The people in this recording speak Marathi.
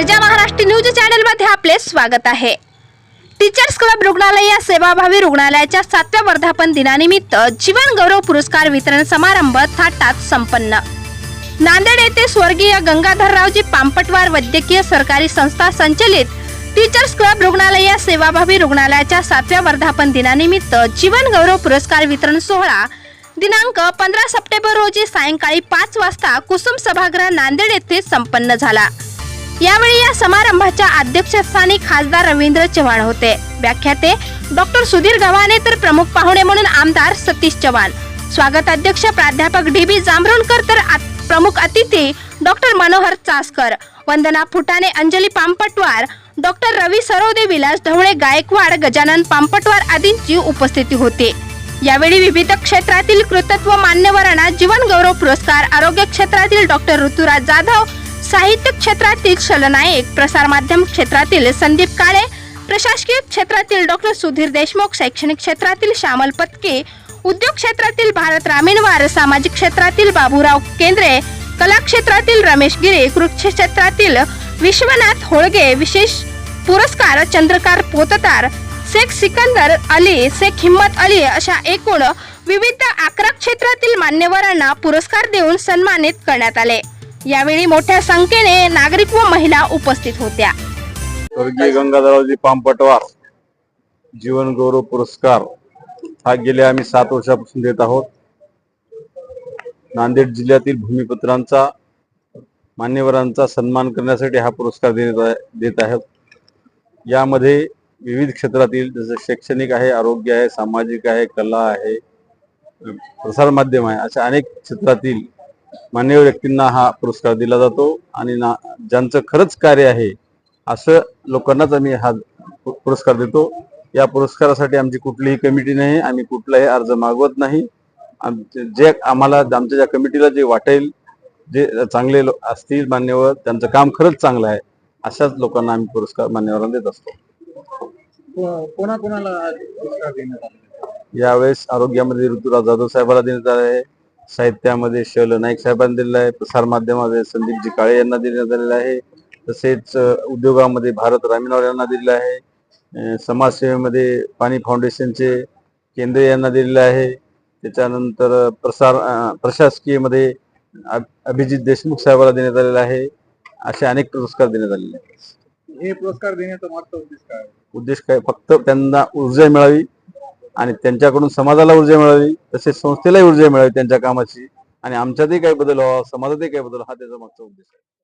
अर्जा महाराष्ट्र न्यूज चॅनलमध्ये आपले स्वागत आहे. टीचर्स क्लब रुग्णालय या सेवाभावी रुग्णालयाच्या सातव्या वर्धापन दिनानिमित्त जीवन गौरव पुरस्कार वितरण समारंभ थाटात संपन्न. नांदेड येथे स्वर्गीय गंगाधररावजी पांपटवार वैद्यकीय सरकारी संस्था संचलित टीचर्स क्लब रुग्णालय या सेवाभावी रुग्णालयाच्या सातव्या वर्धापन दिनानिमित्त जीवन गौरव पुरस्कार वितरण सोहळा दिनांक पंधरा सप्टेंबर रोजी सायंकाळी पाच वाजता कुसुम सभागृह नांदेड येथे संपन्न झाला. यावेळी या समारंभाच्या अध्यक्षस्थानी खासदार रवींद्र चव्हाण होते. व्याख्याते डॉक्टर सुधीर गव्हाणे तर प्रमुख पाहुणे म्हणून आमदार सतीश चव्हाण. स्वागताध्यक्ष प्राध्यापक डी बी जांभरुणकर तर आ- प्रमुख अतिथी डॉक्टर मनोहर चासकर. वंदना फुटाणे अंजली पांपटवार डॉक्टर रवी सरोदे विलास ढवळे गायकवाड गजानन पांपटवार आदींची उपस्थिती होती. यावेळी विविध क्षेत्रातील कृतत्व मान्यवरांना जीवन गौरव पुरस्कार आरोग्य क्षेत्रातील डॉक्टर ऋतुराज जाधव साहित्य क्षेत्रातील शलनायक प्रसार माध्यम क्षेत्रातील संदीप काळे प्रशासकीय क्षेत्रातील डॉक्टर सुधीर देशमुख शैक्षणिक क्षेत्रातील श्यामल पत्के उद्योग क्षेत्रातील भारत रामीणवार सामाजिक क्षेत्रातील बाबूराव केंद्रे कला क्षेत्रातील रमेश गिरे कृषी क्षेत्रातील विश्वनाथ होळगे विशेष पुरस्कार चंद्रकार पोतदार शेख सिकंदर अली शेख हिम्मत अली अशा एकूण विविध अकरा क्षेत्रातील मान्यवरांना पुरस्कार देऊन सन्मानित करण्यात आले. यावेळी मोठ्या संख्येने नागरिक व महिला उपस्थित होत्या. स्वर्गीय गंगाधररावजी पांपटवार जीवन गौरव पुरस्कार हा गेल्या आम्ही सात वर्षापासून देत आहोत. नांदेड जिल्ह्यातील भूमिपुत्रांचा मान्यवरांचा सन्मान करण्यासाठी हा पुरस्कार देत आहे देत आहेत. यामध्ये विविध क्षेत्रातील जसं शैक्षणिक आहे आरोग्य आहे सामाजिक आहे कला आहे प्रसार माध्यम आहे अशा अनेक क्षेत्रातील मान्यवर व्यक्तींना हा पुरस्कार दिला जातो आणि ना ज्यांचं खरंच कार्य आहे असं लोकांनाच आम्ही हा पुरस्कार देतो. या पुरस्कारासाठी आमची कुठलीही कमिटी नाही आम्ही कुठलाही अर्ज मागवत नाही. जे आम्हाला आमच्या ज्या कमिटीला जे वाटेल जे चांगले असतील मान्यवर त्यांचं काम खरंच चांगलं आहे अशाच लोकांना आम्ही पुरस्कार मान्यवरांना देत असतो. कोणा कोणाला पुरस्कार देण्यात आले यावेळेस आरोग्यामध्ये ऋतुराज जाधव साहेबांना देण्यात आले आहे. साहित्यामध्ये शल नाईक साहेबांना दिलेलं आहे प्रसार माध्यमामध्ये संदीपजी काळे यांना देण्यात आलेलं आहे तसेच उद्योगामध्ये भारत रामीनावर यांना दिलेलं आहे समाजसेवेमध्ये पाणी फाउंडेशनचे केंद्रे यांना दिलेलं आहे त्याच्यानंतर प्रसार प्रशासकीयमध्ये अभिजित देशमुख साहेबांना देण्यात आलेलं आहे असे अनेक पुरस्कार देण्यात आलेले आहेत हे पुरस्कार देण्याचा मागचा उद्देश काय? उद्देश काय फक्त त्यांना ऊर्जा मिळावी आणि त्यांच्याकडून समाजाला ऊर्जा मिळावी तसेच संस्थेलाही ऊर्जा मिळावी त्यांच्या कामाची. आणि आमच्यातही काही बदल व्हावा समाजातही काही बदल हा त्याचा मागचा उद्देश आहे.